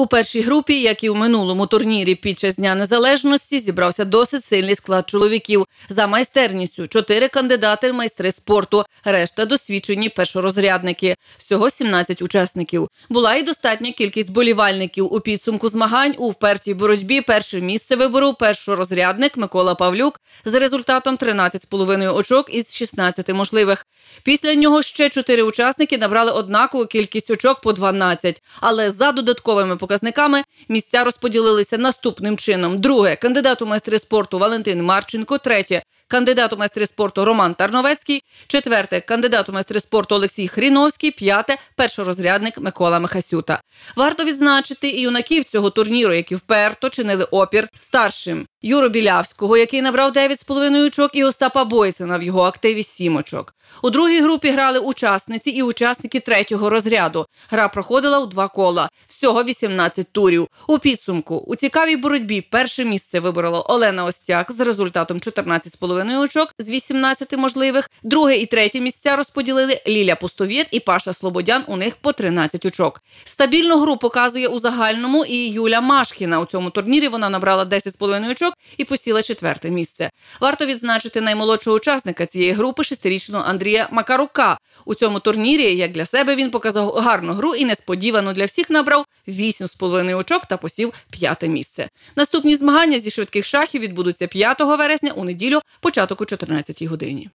У першій групі, як і в минулому турнірі під час Дня Незалежності, зібрався досить сильний склад чоловіків. За майстерністю чотири кандидати майстри спорту, решта досвідчені першорозрядники. Всього 17 учасників. Була і достатня кількість болівальників. У підсумку змагань у впертій боротьбі перше місце виборов першорозрядник Микола Павлюк з результатом 13,5 очок із 16 можливих. Після нього ще чотири учасники набрали однакову кількість очок по 12. Але за додатковими показниками місця розподілилися наступним чином: друге. Кандидат у майстри спорту Валентин Марченко, третє кандидат у майстри спорту Роман Тарновецький, четверте кандидат у майстри спорту Олексій Хріновський, п'яте першорозрядник Микола Михасюта. Варто відзначити і юнаків цього турніру, які вперто чинили опір старшим Юру Білявського, який набрав 9,5 очок, і Остапа Бойцина в його активі 7 очок. У другій групі грали учасниці і учасники третього розряду. Гра проходила у два кола. Всього 18 турів. У підсумку у цікавій боротьбі перше місце виборола Олена Остяк з результатом 14,5 очок з 18 можливих. Друге і третє місця розподілили Ліля Пустовєт і Паша Слободян. У них по 13 очок. Стабільну гру показує у загальному і Юля Машкіна. У цьому турнірі вона набрала 10,5 очок і посіла четверте місце. Варто відзначити наймолодшого учасника цієї групи шестирічного Андрія Макарука. У цьому турнірі, як для себе, він показав гарну гру і несподівано для всіх набрав 8,5 очок та посів п'яте місце. Наступні змагання зі швидких шахів відбудуться 5 вересня у неділю, початок о 14 годині.